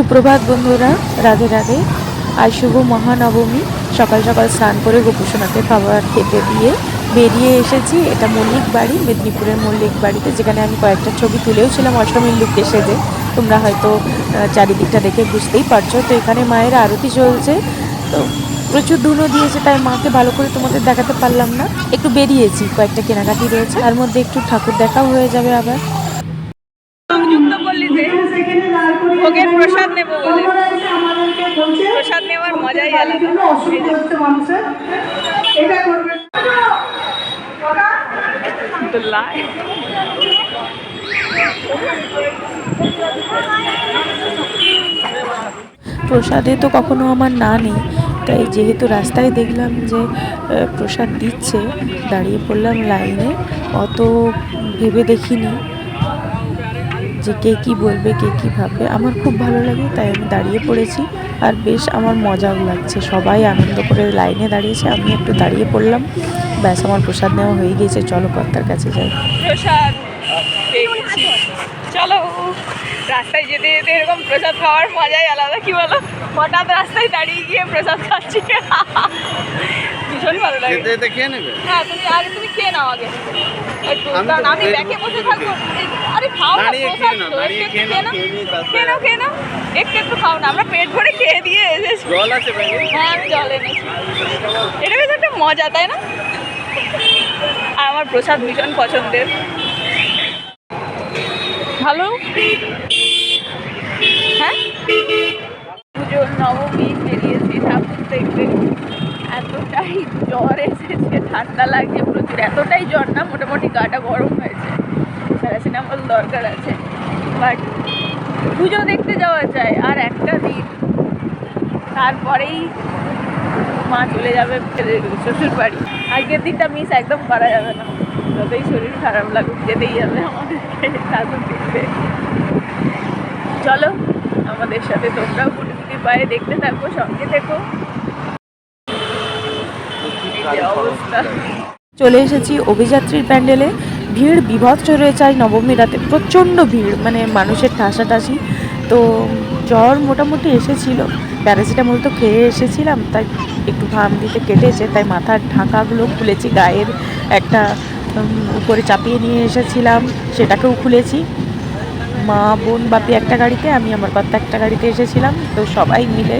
সুপ্রভাত বন্ধুরা, রাধে রাধে। আজ শুভ মহানবমী। সকাল সকাল স্নান করে গোপুসোনাকে খাবার খেতে দিয়ে বেরিয়ে এসেছি। এটা মল্লিক বাড়ি, মেদিনীপুরের মল্লিক বাড়িতে, যেখানে আমি কয়েকটা ছবি তুলেও ছিলাম অষ্টমীর লুককে সেজে। তোমরা হয়তো চারিদিকটা দেখে বুঝতেই পারছ। তো এখানে মায়ের আরতি চলছে। তো প্রচুর ধুনো দিয়েছে, তাই মাকে ভালো করে তোমাদের দেখাতে পারলাম না। একটু বেরিয়েছি, কয়েকটা কেনাকাটি রয়েছে। তার মধ্যে একটু ঠাকুর দেখাও হয়ে যাবে আবার সংযুক্ত পল্লীতে ভোগের প্রসাদ নেব বলে প্রসাদ নেওয়ার মজাই আলাদা আলহামদুলিল্লাহ প্রসাদে তো কখনো আমার না নেই। তাই যেহেতু রাস্তায় দেখলাম যে প্রসাদ দিচ্ছে দাঁড়িয়ে পড়লাম লাইনে অত ভেবে দেখিনি। যে কে কি বলবে কে কি ভাববে আমার খুব ভালো লাগে তাই আমি দাঁড়িয়ে পড়েছি। আর বেশ আমার মজাও লাগছে সবাই আনন্দ করে লাইনে দাঁড়িয়েছে আমি একটু দাঁড়িয়ে পড়লাম। ব্যাস আমার প্রসাদ নেওয়া হয়ে গিয়েছে চলো কর্তার কাছে যাই। প্রসাদ চলো রাস্তায় যেতে যেতে এরকম প্রসাদ খাওয়ার মজাই আলাদা কি বলো? হঠাৎ রাস্তায় দাঁড়িয়ে গিয়ে প্রসাদ খাচ্ছি। ভীষণ ভালো লাগে। যেতে যেতে খেয়ে নেবে? হ্যাঁ তুমি আগে তুমি খেয়ে নাও আগে। আমি কারণ আমি ব্যাকে বসে থাকব। খাও না খেয়ে নাও, একটু একটু খাও না আমরা পেট ভরে খেয়ে দিয়ে এসেছি। জল আছে হ্যাঁ আমি জল এনেছি। এটা বেশ একটা মজা তাই না? আর আমার প্রসাদ ভীষণ পছন্দের। ভালো? হ্যাঁ? পুজোর নবমী বেরিয়েছি ঠাকুর দেখতে এতটাই জ্বর এসেছে ঠান্ডা লাগছে প্রচুর। এতটাই জ্বর না মোটামুটি গাটা গরম হয়েছে। প্যারাসিটামল দরকার আছে। বাট পুজো দেখতে যাওয়া যায় আর একটা দিন। তারপরেই মা চলে যাবে শ্বশুর বাড়ি আজকের দিনটা মিস একদম করা যাবে না। যতই শরীর খারাপ লাগুক যেতেই যাবে আমাদেরকে ঠাকুর দেখতে চলো আমাদের সাথে তোমরাও কুটি পায়ে দেখতে থাকো সঙ্গে থেকো। অবস্থা। চলে এসেছি অভিযাত্রীর প্যান্ডেলে। ভিড় বিভৎস রয়েছে আজ নবমী রাতে। প্রচণ্ড ভিড় মানে মানুষের ঠাসাঠাসি। তো জ্বর মোটামুটি এসেছিল। প্যারাসিটামল তো খেয়ে এসেছিলাম, তাই একটু ঘাম দিতে কেটেছে, তাই মাথার ঢাকাগুলো খুলেছি, গায়ের একটা উপরে চাপিয়ে নিয়ে এসেছিলাম, সেটাকেও খুলেছি। মা, বোন, বাপি একটা গাড়িতে, আমি আমার কর্তা একটা গাড়িতে এসেছিলাম। তো সবাই মিলে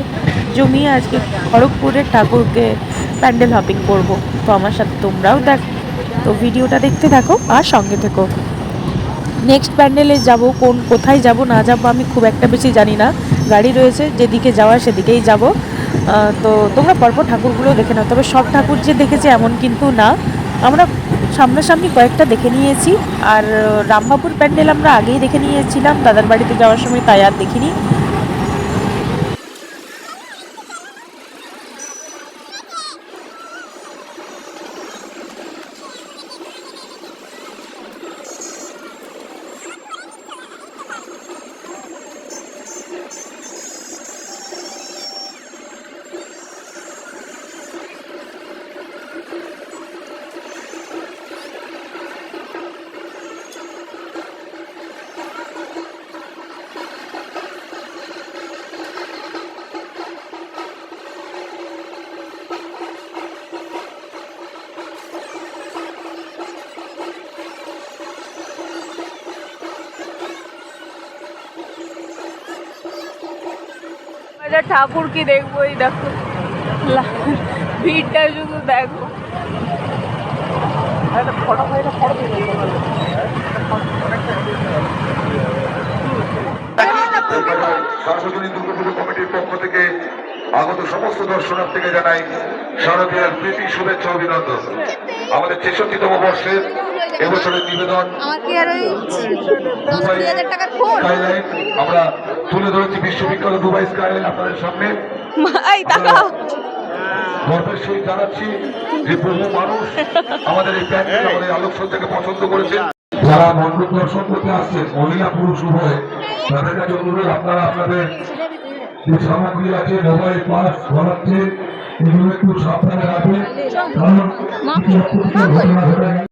জমিয়ে আজকে খড়গপুরের ঠাকুরকে প্যান্ডেল হপিং করব। তো আমার সাথে তোমরাও দেখ। তো ভিডিওটা দেখতে থাকো আর সঙ্গে থেকো। নেক্সট প্যান্ডেলে যাব, কোন কোথায় যাব না যাব আমি খুব একটা বেশি জানি না। গাড়ি রয়েছে, যেদিকে যাওয়া সেদিকেই যাব। তো তোমরা পরপর ঠাকুরগুলো দেখে নাও। তবে সব ঠাকুর যে দেখেছে এমন কিন্তু না। আমরা সামনাসামনি কয়েকটা দেখে নিয়েছি। আর, রামবাবুর প্যান্ডেল আমরা আগেই দেখে নিয়েছিলাম। দাদার বাড়িতে যাওয়ার সময় তাই আর দেখিনি। আচ্ছা ঠাকুর কি দেখব এই দেখো ভিড়টা শুধু দেখো। সার্বজনীন দুর্গাপুজো কমিটির পক্ষ থেকে আগত সমস্ত দর্শনার্থীকে জানাই শারদীয়ার প্রীতি শুভেচ্ছা অভিনন্দন। আমাদের বর্ষের এবছরের নিবেদন আমার তুলে ধরেছি বিশ্ববিখ্যাত দুবাই স্কাইলাইন আপনাদের সামনে। গর্বের সহিত জানাচ্ছি যে বহু মানুষ আমাদের এই প্যান্ডেল আমাদের আলোকসজ্জাকে পছন্দ করেছেন। যারা মণ্ডপ দর্শন করতে আসছেন মহিলা পুরুষ উভয় তাদের কাছে অনুরোধ আপনারা আপনাদের যে সামগ্রী আছে মোবাইল পাস ঘোরাচ্ছে এগুলো একটু সাবধানে রাখবেন। কারণ ঘটনা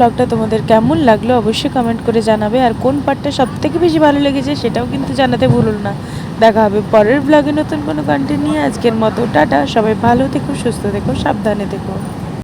ভ্লগটা তোমাদের কেমন লাগল অবশ্যই কমেন্ট করে জানাবে। আর কোন পার্টটা সব থেকে বেশি ভালো লেগেছে সেটাও কিন্তু জানাতে ভুলুন না। দেখা হবে পরের ব্লগে নতুন কোনো কন্টেন্ট নিয়ে। আজকের মতো, টাটা। সবাই ভালো থেকো, সুস্থ থেকো, সাবধানে থেকো।